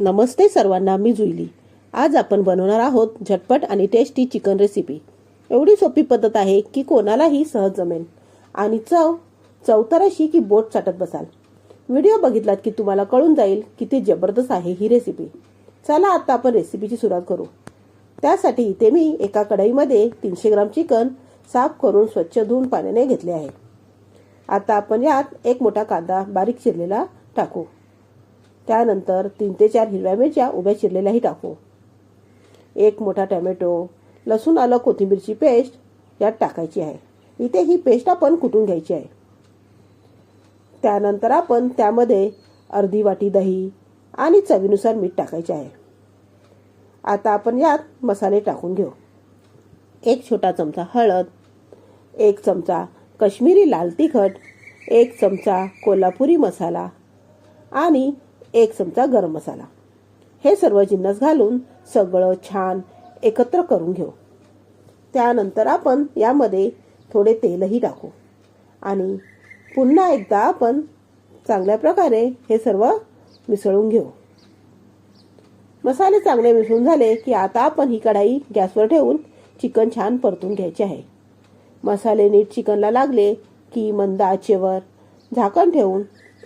नमस्ते सर्वांना मी जुईली. आज आपण बनवणार आहोत झटपट आणि टेस्टी चिकन रेसिपी एवढी सोपी पद्धत आहे की कोणालाही सहज जमेल. आणि चव चव तर अशी की बोट चाटत बसाल. व्हिडिओ बघितलात की तुम्हाला कळून जाईल किती जबरदस्त आहे ही रेसिपी चला आता आपण रेसिपीची सुरुवात करू. त्यासाठी इथे मी एका कढईमध्ये तीनशे ग्राम चिकन साफ करून स्वच्छ धुवून पाण्याने घेतले आहे. आता आपण यात एक मोठा कांदा बारीक चिरलेला टाकू. त्यानंतर तीन ते चार हिरव्या मिरच्या उभ्या चिरलेल्याही टाकू. एक मोठा टोमॅटो लसूण आलं कोथिंबीरची पेस्ट यात टाकायची आहे. इथे ही पेस्ट आपण कुटून घ्यायची आहे? त्यानंतर आपण त्यामध्ये अर्धी वाटी दही आणि चवीनुसार मीठ टाकायचे आहे. आता आपण यात मसाले टाकून घेऊ. एक छोटा चमचा हळद एक चमचा कश्मीरी लाल तिखट एक चमचा कोल्हापुरी मसाला आणि एक चमचा गरम मसाला. हे सर्व जिन्नस घालून सगळं छान एकत्र करून घेऊ. त्यानंतर आपण यामध्ये थोडे तेलही टाकू. आणि पुन्हा एकदा आपण चांगल्या प्रकारे हे सर्व मिसळून घेऊ. मसाले चांगले मिसळून झाले की आता आपण ही कढाई गॅसवर ठेवून चिकन छान परतून घ्यायचे आहे. मसाले नीट चिकनला लागले की मंद आचेवर झाकण ठेवून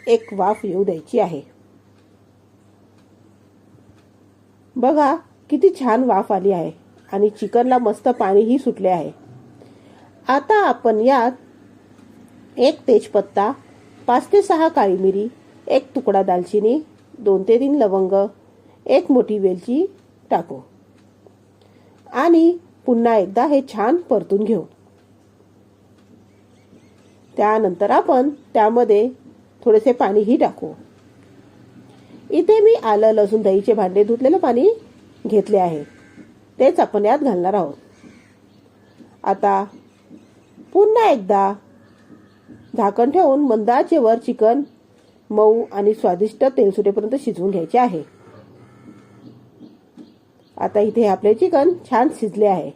एक वाफ येऊ द्यायची आहे. बघा किती छान वाफ आली आहे आणि चिकनला मस्त पाणीही सुटले आहे. आता आपण यात एक तेजपत्ता पाच ते सहा काळी मिरी एक तुकडा दालचिनी दोन ते तीन लवंग एक मोठी वेलची टाकू. आणि पुन्हा एकदा हे छान परतून घेऊ. त्यानंतर आपण त्यामध्ये थोडेसे पाणीही टाकू. इथे मी आलं लसूण दहीचे भांडे धुतलेलं पाणी घेतले आहे. तेच आपण यात घालणार आहोत. आता पुन्हा एकदा झाकण ठेवून मंदाचे वर चिकन मऊ आणि स्वादिष्ट तेल सुटेपर्यंत शिजवून घ्यायचे आहे. आता इथे आपले चिकन छान शिजले आहे.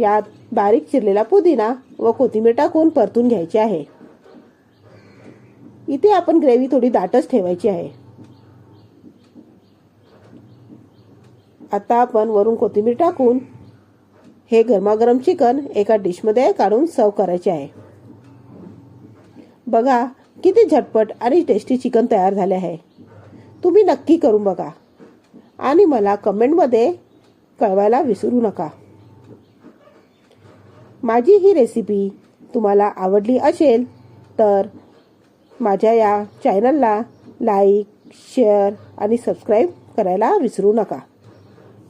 यात बारीक चिरलेला पुदिना व कोथिंबीर टाकून परतून घ्यायचे आहे. इथे आपण ग्रेव्ही थोडी दाटच ठेवायची आहे. आता आपण वरून कोथिंबीर टाकून हे गरमागरम चिकन एका डिशमध्ये काढून सर्व करायचे आहे. बघा किती झटपट आणि टेस्टी चिकन तयार झाले आहे. तुम्ही नक्की करून बघा. आणि मला कमेंटमध्ये कळवायला विसरू नका. माझी ही रेसिपी तुम्हाला आवडली असेल तर माझ्या या चॅनलला लाईक शेअर आणि सबस्क्राईब करायला विसरू नका.